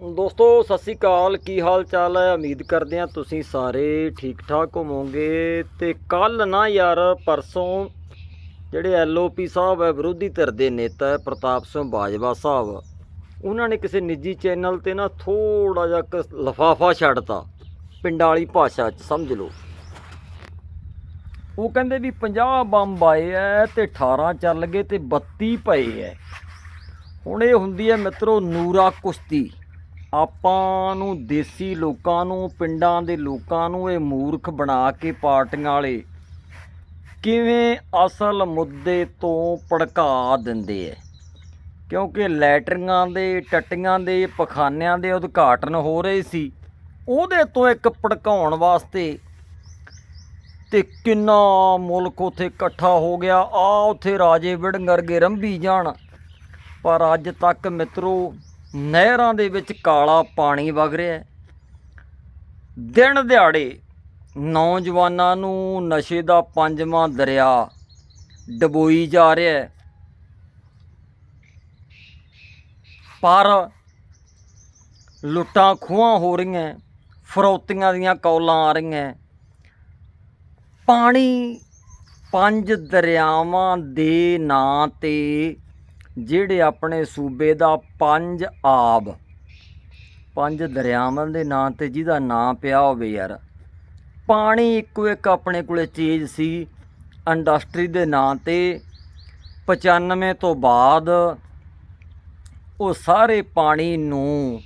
ਦੋਸਤੋ, ਸਤਿ ਸ੍ਰੀ ਅਕਾਲ। ਕੀ ਹਾਲ ਚਾਲ ਹੈ? ਉਮੀਦ ਕਰਦੇ ਆ ਤੁਸੀਂ ਸਾਰੇ ਠੀਕ ਠਾਕ ਹੋਵੋਗੇ। ਤੇ ਕੱਲ ਨਾ ਯਾਰ, ਪਰਸੋਂ ਜਿਹੜੇ ਐਲਓਪੀ ਸਾਹਿਬ ਹੈ, ਵਿਰੋਧੀ ਧਿਰ ਦੇ ਨੇਤਾ ਪ੍ਰਤਾਪ ਸਿੰਘ ਬਾਜਵਾ ਸਾਹਿਬ, ਉਹਨਾਂ ਨੇ ਕਿਸੇ ਨਿੱਜੀ ਚੈਨਲ ਤੇ ਨਾ ਥੋੜਾ ਜਿਹਾ ਇੱਕ ਲਫਾਫਾ ਛੱਡਤਾ। ਪਿੰਡਾਂ ਵਾਲੀ ਭਾਸ਼ਾ ਚ, ਸਮਝ ਲਓ। ਉਹ ਕਹਿੰਦੇ ਵੀ 50 ਬੰਬ ਆਏ ਐ ਤੇ 18 ਚੱਲ ਗਏ ਤੇ 32 ਪਏ ਐ। ਹੁਣ ਇਹ ਹੁੰਦੀ ਹੈ ਮਿੱਤਰੋ, ਨੂਰਾ ਕੁਸ਼ਤੀ। ਆਪਾਂ ਨੂੰ ਦੇਸੀ ਲੋਕਾਂ ਨੂੰ, ਪਿੰਡਾਂ ਦੇ ਲੋਕਾਂ ਨੂੰ ਇਹ ਮੂਰਖ ਬਣਾ ਕੇ ਪਾਰਟੀਆਂ ਵਾਲੇ ਕਿਵੇਂ ਅਸਲ ਮੁੱਦੇ ਤੋਂ ਭੜਕਾ ਦਿੰਦੇ ਐ? ਕਿਉਂਕਿ ਲੈਟਰੀਆਂ ਦੇ, ਟੱਟੀਆਂ ਦੇ, ਪਖਾਨਿਆਂ ਦੇ ਉਦਘਾਟਨ ਹੋ ਰਹੇ ਸੀ, ਉਹਦੇ ਤੋਂ ਇੱਕ ਭੜਕਾਉਣ ਵਾਸਤੇ ਤੇ ਕਿੰਨਾ ਮੁਲਕ ਉਥੇ ਇਕੱਠਾ ਹੋ ਗਿਆ। ਆ ਉਥੇ ਰਾਜੇ ਵਿੜੰਗਰਗੇ ਰੰਭੀ ਜਾਣ। ਪਰ ਅੱਜ ਤੱਕ ਮਿੱਤਰੋ ਨਹਿਰਾਂ ਦੇ ਵਿੱਚ ਕਾਲਾ ਪਾਣੀ ਵਗ ਰਿਹਾ ਹੈ। ਦਿਨ ਦਿਹਾੜੇ ਨੌਜਵਾਨਾਂ ਨੂੰ ਨਸ਼ੇ ਦਾ ਪੰਜਵਾਂ ਦਰਿਆ ਡਬੋਈ ਜਾ ਰਿਹਾ ਹੈ। ਪਰ ਲੁੱਟਾਂ ਖੂਹਾਂ ਹੋ ਰਹੀਆਂ ਫਰੋਤੀਆਂ ਦੀਆਂ ਕੌਲਾਂ ਆ ਰਹੀਆਂ ਪਾਣੀ ਪੰਜ ਦਰਿਆਵਾਂ ਦੇ ਨਾਂ ਤੇ ਜਿਹੜੇ ਆਪਣੇ ਸੂਬੇ ਦਾ ਪੰਜ ਆਬ, ਪੰਜ ਦਰਿਆਵਾਂ ਦੇ ਨਾਂ ਤੇ ਜਿਹਦਾ ਨਾਂ ਪਿਆ ਹੋਵੇ ਯਾਰ, ਪਾਣੀ ਇੱਕੋ ਇੱਕ ਆਪਣੇ ਕੋਲੇ ਚੀਜ਼ ਸੀ, ਇੰਡਸਟਰੀ ਦੇ ਨਾਂ ਤੇ 95 ਤੋਂ ਬਾਅਦ ਉਹ ਸਾਰੇ ਪਾਣੀ ਨੂੰ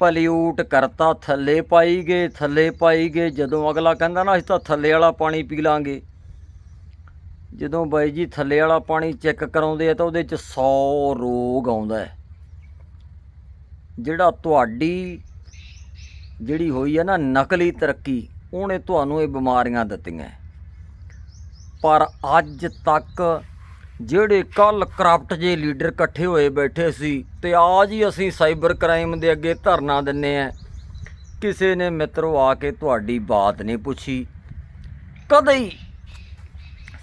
ਪਲਿਊਟ ਕਰਤਾ, ਥੱਲੇ ਪਾਈ ਗਏ, ਥੱਲੇ ਪਾਈ ਗਏ, ਜਦੋਂ ਅਗਲਾ ਕਹਿੰਦਾ ਨਾ ਅਸੀਂ ਤਾਂ ਥੱਲੇ ਵਾਲਾ ਪਾਣੀ ਪੀ ਲਾਂਗੇ। ਜਦੋਂ ਬਾਈ ਜੀ ਥੱਲੇ ਵਾਲਾ ਪਾਣੀ ਚੈੱਕ ਕਰਾਉਂਦੇ ਆ ਤਾਂ ਉਹਦੇ ਚ 100 ਰੋਗ ਆਉਂਦਾ ਹੈ। ਜਿਹੜਾ ਤੁਹਾਡੀ ਜਿਹੜੀ ਹੋਈ ਹੈ ਨਾ ਨਕਲੀ ਤਰੱਕੀ, ਉਹਨੇ ਤੁਹਾਨੂੰ ਇਹ ਬਿਮਾਰੀਆਂ ਦਿੱਤੀਆਂ। ਪਰ ਅੱਜ ਤੱਕ ਜਿਹੜੇ ਕੱਲ ਕਰਪਟ ਜੇ ਲੀਡਰ ਇਕੱਠੇ ਹੋਏ ਬੈਠੇ ਸੀ ਤੇ ਆਜ ਹੀ ਅਸੀਂ ਸਾਈਬਰ ਕ੍ਰਾਈਮ ਦੇ ਅੱਗੇ ਧਰਨਾ ਦਿੰਨੇ ਆ। ਕਿਸੇ ਨੇ ਮਿੱਤਰੋ ਆ ਕੇ ਤੁਹਾਡੀ ਬਾਤ ਨਹੀਂ ਪੁੱਛੀ। ਕਦੇ ਹੀ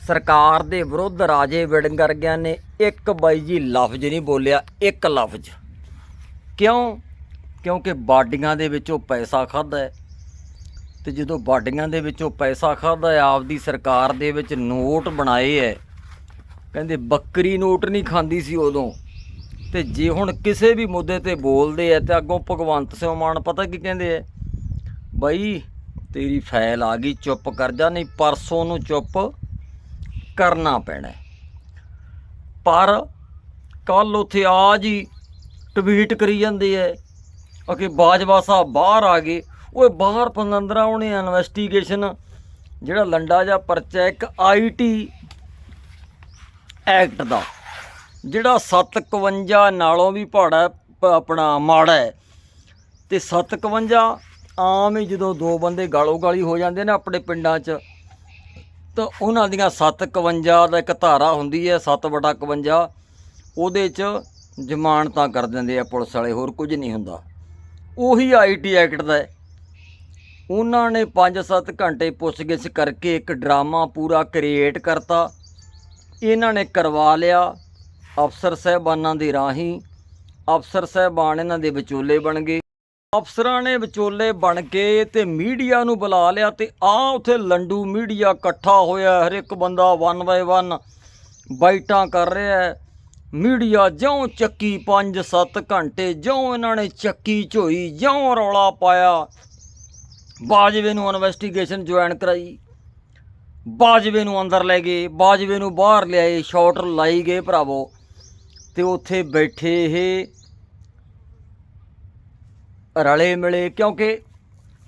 ਸਰਕਾਰ ਦੇ ਵਿਰੁੱਧ ਰਾਜੇ ਵਿੜੰਗਰਗਿਆਂ ਨੇ ਇੱਕ ਬਾਈ ਜੀ ਲਫ਼ਜ਼ ਨਹੀਂ ਬੋਲਿਆ, ਇੱਕ ਲਫ਼ਜ਼। ਕਿਉਂ? ਕਿਉਂਕਿ ਬਾਡੀਆਂ ਦੇ ਵਿੱਚੋਂ ਪੈਸਾ ਖਾਦਾ ਹੈ। ਤੇ ਜਦੋਂ ਬਾਡੀਆਂ ਦੇ ਵਿੱਚੋਂ ਪੈਸਾ ਖਾਦਾ ਆਪਦੀ ਸਰਕਾਰ ਦੇ ਵਿੱਚ ਨੋਟ ਬਣਾਏ ਹੈ। ਕਹਿੰਦੇ ਬੱਕਰੀ ਨੋਟ ਨਹੀਂ ਖਾਂਦੀ ਸੀ ਉਦੋਂ। ਤੇ ਜੇ ਹੁਣ ਕਿਸੇ ਵੀ ਮੁੱਦੇ ਤੇ ਬੋਲਦੇ ਆ, ਤੇ ਅੱਗੋਂ ਭਗਵੰਤ ਸਿੰਘ ਮਾਨ ਪਤਾ ਕੀ ਕਹਿੰਦੇ ਆ? ਬਾਈ, ਤੇਰੀ ਫਾਈਲ ਆ ਗਈ, ਚੁੱਪ ਕਰ ਜਾ, ਨਹੀਂ, ਪਰਸੋਂ ਨੂੰ ਚੁੱਪ। ਕਰਨਾ ਪੈਣਾ ਪਰ ਕੱਲ ਉਥੇ ਆ ਜੀ ਟਵੀਟ ਕਰੀ ਜਾਂਦੇ ਐ ਅਕੇ ਬਾਜਵਾ ਸਾਹਿਬ ਬਾਹਰ ਆ ਗਏ। ਓਏ ਬਾਹਰ ਪੰਦੰਦਰਾ ਉਹਨੇ ਇਨਵੈਸਟੀਗੇਸ਼ਨ ਜਿਹੜਾ ਲੰਡਾ ਜਾਂ ਪਰਚਾ ਇੱਕ ਆਈਟੀ ਐਕਟ ਦਾ, ਜਿਹੜਾ 751 ਨਾਲੋਂ ਵੀ ਭਾੜਾ ਆਪਣਾ ਮਾੜਾ ਹੈ। ਤੇ 751 ਆਮ ਹੀ ਜਦੋਂ ਦੋ ਬੰਦੇ ਗਾਲੋ ਗਾਲੀ ਹੋ ਜਾਂਦੇ ਨੇ ਆਪਣੇ ਪਿੰਡਾਂ 'ਚ ਤਾਂ ਉਹਨਾਂ ਦੀਆਂ 751 ਦਾ ਇੱਕ ਧਾਰਾ ਹੁੰਦੀ ਹੈ 7/51 ਉਹਦੇ 'ਚ ਜ਼ਮਾਨਤਾਂ ਕਰ ਦਿੰਦੇ ਆ ਪੁਲਿਸ ਵਾਲੇ, ਹੋਰ ਕੁਝ ਨਹੀਂ ਹੁੰਦਾ। ਉਹੀ ਆਈਟੀ ਐਕਟ ਦਾ ਹੈ। ਉਹਨਾਂ ਨੇ 5-7 ਘੰਟੇ ਪੁੱਛਗਿੱਛ ਕਰਕੇ ਇੱਕ ਡਰਾਮਾ ਪੂਰਾ ਕ੍ਰੀਏਟ ਕਰਤਾ। ਇਹਨਾਂ ਨੇ ਕਰਵਾ ਲਿਆ ਅਫਸਰ ਸਾਹਿਬਾਨਾਂ ਦੇ ਰਾਹੀਂ। ਅਫਸਰ ਸਾਹਿਬਾਨ ਇਹਨਾਂ ਦੇ ਵਿਚੋਲੇ ਬਣ ਗਏ। ਅਫਸਰਾਂ ਨੇ ਵਿਚੋਲੇ ਬਣ ਕੇ ਤੇ ਮੀਡੀਆ ਨੂੰ ਬੁਲਾ ਲਿਆ ਤੇ ਆ ਉਥੇ ਲੰਡੂ ਮੀਡੀਆ ਇਕੱਠਾ ਹੋਇਆ ਹਰ ਇੱਕ ਬੰਦਾ ਵਨ ਬਾਏ ਵਨ ਬਾਈਟਾਂ ਕਰ ਰਿਹਾ ਹੈ। ਮੀਡੀਆ ਜਿਉਂ ਚੱਕੀ 5-7 ਘੰਟੇ, ਜਿਉਂ ਇਹਨਾਂ ਨੇ ਚੱਕੀ ਝੋਈ, ਜਿਉਂ ਰੌਲਾ ਪਾਇਆ। ਬਾਜਵੇ ਨੂੰ ਇਨਵੈਸਟੀਗੇਸ਼ਨ ਜੁਆਇਨ ਕਰਾਈ। ਬਾਜਵੇ ਨੂੰ ਅੰਦਰ ਲੈ ਗਏ, ਬਾਜਵੇ ਨੂੰ ਬਾਹਰ ਲਿਆਏ ਸ਼ਾਟ ਲਾਈ ਗਏ ਭਰਾਵੋ। ਤੇ ਉੱਥੇ ਬੈਠੇ ਇਹ ਰਲੇ ਮਿਲੇ ਕਿਉਂਕਿ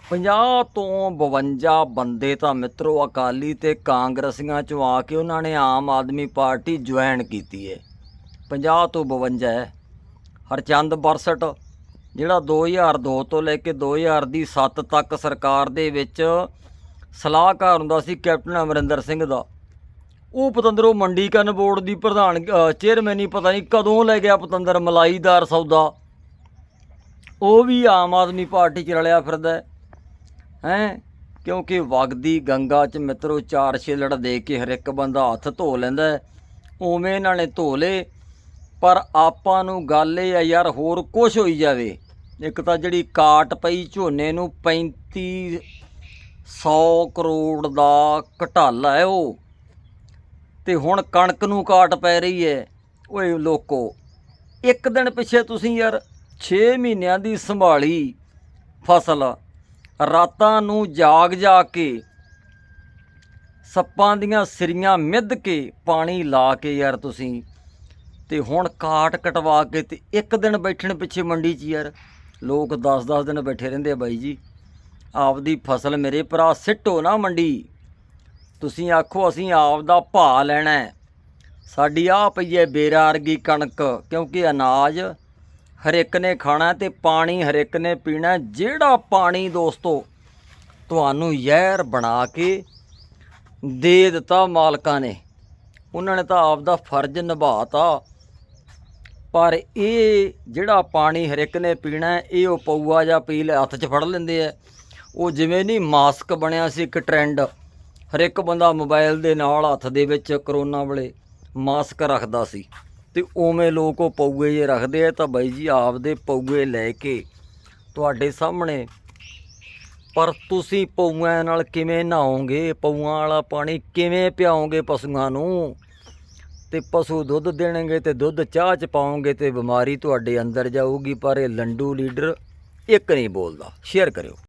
50 ਤੋਂ 52 ਬੰਦੇ ਤਾਂ ਮਿੱਤਰੋ ਅਕਾਲੀ ਤੇ ਕਾਂਗਰਸੀਆਂ ਚੋਂ ਆ ਕੇ ਉਹਨਾਂ ਨੇ ਆਮ ਆਦਮੀ ਪਾਰਟੀ ਜੁਆਇਨ ਕੀਤੀ ਹੈ 50 ਤੋਂ 52 ਹੈ। ਹਰਚੰਦ ਬਰਸਟ, ਜਿਹੜਾ 2002 ਤੋਂ ਲੈ ਕੇ 2000 ਦੀ 7 ਤੱਕ ਸਰਕਾਰ ਦੇ ਵਿੱਚ ਸਲਾਹਕਾਰ ਹੁੰਦਾ ਸੀ ਕੈਪਟਨ ਅਮਰਿੰਦਰ ਸਿੰਘ ਦਾ। ਉਹ ਪਤੰਦਰੋਂ ਮੰਡੀਕਰਨ ਬੋਰਡ ਦੀ ਪ੍ਰਧਾਨ ਚੇਅਰਮੈਨ ਹੀ ਪਤਾ ਨਹੀਂ ਕਦੋਂ ਲੈ ਗਿਆ ਪਤੰਦਰ, ਮਲਾਈਦਾਰ ਸੌਦਾ। ਉਹ ਵੀ ਆਮ ਆਦਮੀ ਪਾਰਟੀ ਚ ਰਲਿਆ ਫਿਰਦਾ ਹੈ। ਹੈਂ? ਕਿਉਂਕਿ ਵਗਦੀ ਗੰਗਾ ਚ ਮਿੱਤਰੋ ਚਾਰ ਛਿਲੜ ਦੇ ਕੇ ਹਰ ਇੱਕ ਬੰਦਾ ਹੱਥ ਧੋ ਲੈਂਦਾ ਉਵੇਂ ਇਹਨਾਂ ਨੇ ਧੋ ਲੇ ਪਰ ਆਪਾਂ ਨੂੰ ਗੱਲ ਇਹ ਆ ਯਾਰ, ਹੋਰ ਕੁਝ ਹੋਈ ਜਾਵੇ। ਇੱਕ ਤਾਂ ਜਿਹੜੀ ਕਾਟ ਪਈ ਝੋਨੇ ਨੂੰ 3500 ਕਰੋੜ ਦਾ ਘਟਾਲਾ ਹੈ ਉਹ। ਤੇ ਹੁਣ ਕਣਕ ਨੂੰ ਕਾਟ ਪੈ ਰਹੀ ਹੈ। ਓਏ ਲੋਕੋ, ਇੱਕ ਦਿਨ ਪਿੱਛੇ ਤੁਸੀਂ ਯਾਰ 6 ਮਹੀਨਿਆਂ ਦੀ ਸੰਭਾਲੀ ਫਸਲ। ਰਾਤਾਂ ਨੂੰ ਜਾਗ ਜਾ ਕੇ ਸੱਪਾਂ ਦੀਆਂ ਸਿਰੀਆਂ ਮਿੱਧ ਕੇ ਪਾਣੀ ਲਾ ਕੇ ਯਾਰ ਤੁਸੀਂ। ਤੇ ਹੁਣ ਕਾਟ ਕਟਵਾ ਕੇ ਤੇ ਇੱਕ ਦਿਨ ਬੈਠਣ ਪਿੱਛੇ ਮੰਡੀ 'ਚ ਯਾਰ। ਲੋਕ 10-10 ਦਿਨ ਬੈਠੇ ਰਹਿੰਦੇ ਆ ਬਾਈ ਜੀ। ਆਪਦੀ ਫਸਲ ਮੇਰੇ ਭਰਾ ਸਿੱਟੋ ਨਾ ਮੰਡੀ। ਤੁਸੀਂ ਆਖੋ ਅਸੀਂ ਆਪ ਦਾ ਭਾਅ ਲੈਣਾ ਸਾਡੀ ਆ ਪਈ ਹੈ ਬੇਰਾਰਗੀ ਕਣਕ, ਕਿਉਂਕਿ ਅਨਾਜ ਹਰ ਇੱਕ ਨੇ ਖਾਣਾ ਤੇ ਪਾਣੀ ਹਰ ਇੱਕ ਨੇ ਪੀਣਾ, ਜਿਹੜਾ ਪਾਣੀ ਦੋਸਤੋ ਤੁਹਾਨੂੰ ਜ਼ਹਿਰ ਬਣਾ ਕੇ ਦੇ ਦਿੱਤਾ ਮਾਲਕਾਂ ਨੇ, ਉਹਨਾਂ ਨੇ ਤਾਂ ਆਪ ਦਾ ਫਰਜ਼ ਨਿਭਾਤਾ। ਪਰ ਇਹ ਜਿਹੜਾ ਪਾਣੀ ਹਰ ਇੱਕ ਨੇ ਪੀਣਾ, ਇਹ ਉਹ ਪਊਆ ਜਾਂ ਪੀ ਲੈ, ਹੱਥ 'ਚ ਫੜ ਲੈਂਦੇ ਆ। ਉਹ ਜਿਵੇਂ ਨਹੀਂ ਮਾਸਕ ਬਣਿਆ ਸੀ ਇੱਕ ਟ੍ਰੈਂਡ, ਹਰ ਇੱਕ ਬੰਦਾ ਮੋਬਾਈਲ ਦੇ ਨਾਲ ਹੱਥ ਦੇ ਵਿੱਚ ਕਰੋਨਾ ਵੇਲੇ ਮਾਸਕ ਰੱਖਦਾ ਸੀ। ਤੇ ਉਵੇਂ ਲੋਕ ਉਹ ਪਊਏ ਜੇ ਰੱਖਦੇ ਆ ਤਾਂ ਬਾਈ ਜੀ ਆਪਦੇ ਪਊਏ ਲੈ ਕੇ ਤੁਹਾਡੇ ਸਾਹਮਣੇ। ਪਰ ਤੁਸੀਂ ਪੌਆਂ ਨਾਲ ਕਿਵੇਂ ਨਹਾਓਗੇ? ਪਊਆਂ ਵਾਲਾ ਪਾਣੀ ਕਿਵੇਂ ਪਿਆਓਗੇ ਪਸ਼ੂਆਂ ਨੂੰ? ਤੇ ਪਸ਼ੂ ਦੁੱਧ ਦੇਣਗੇ ਤੇ ਦੁੱਧ ਚਾਹ ਚ ਪਾਓਗੇ ਤੇ ਬਿਮਾਰੀ ਤੁਹਾਡੇ ਅੰਦਰ ਜਾਊਗੀ, ਪਰ ਇਹ ਲੰਡੂ ਲੀਡਰ ਇੱਕ ਨਹੀਂ ਬੋਲਦਾ। ਸ਼ੇਅਰ ਕਰਿਓ।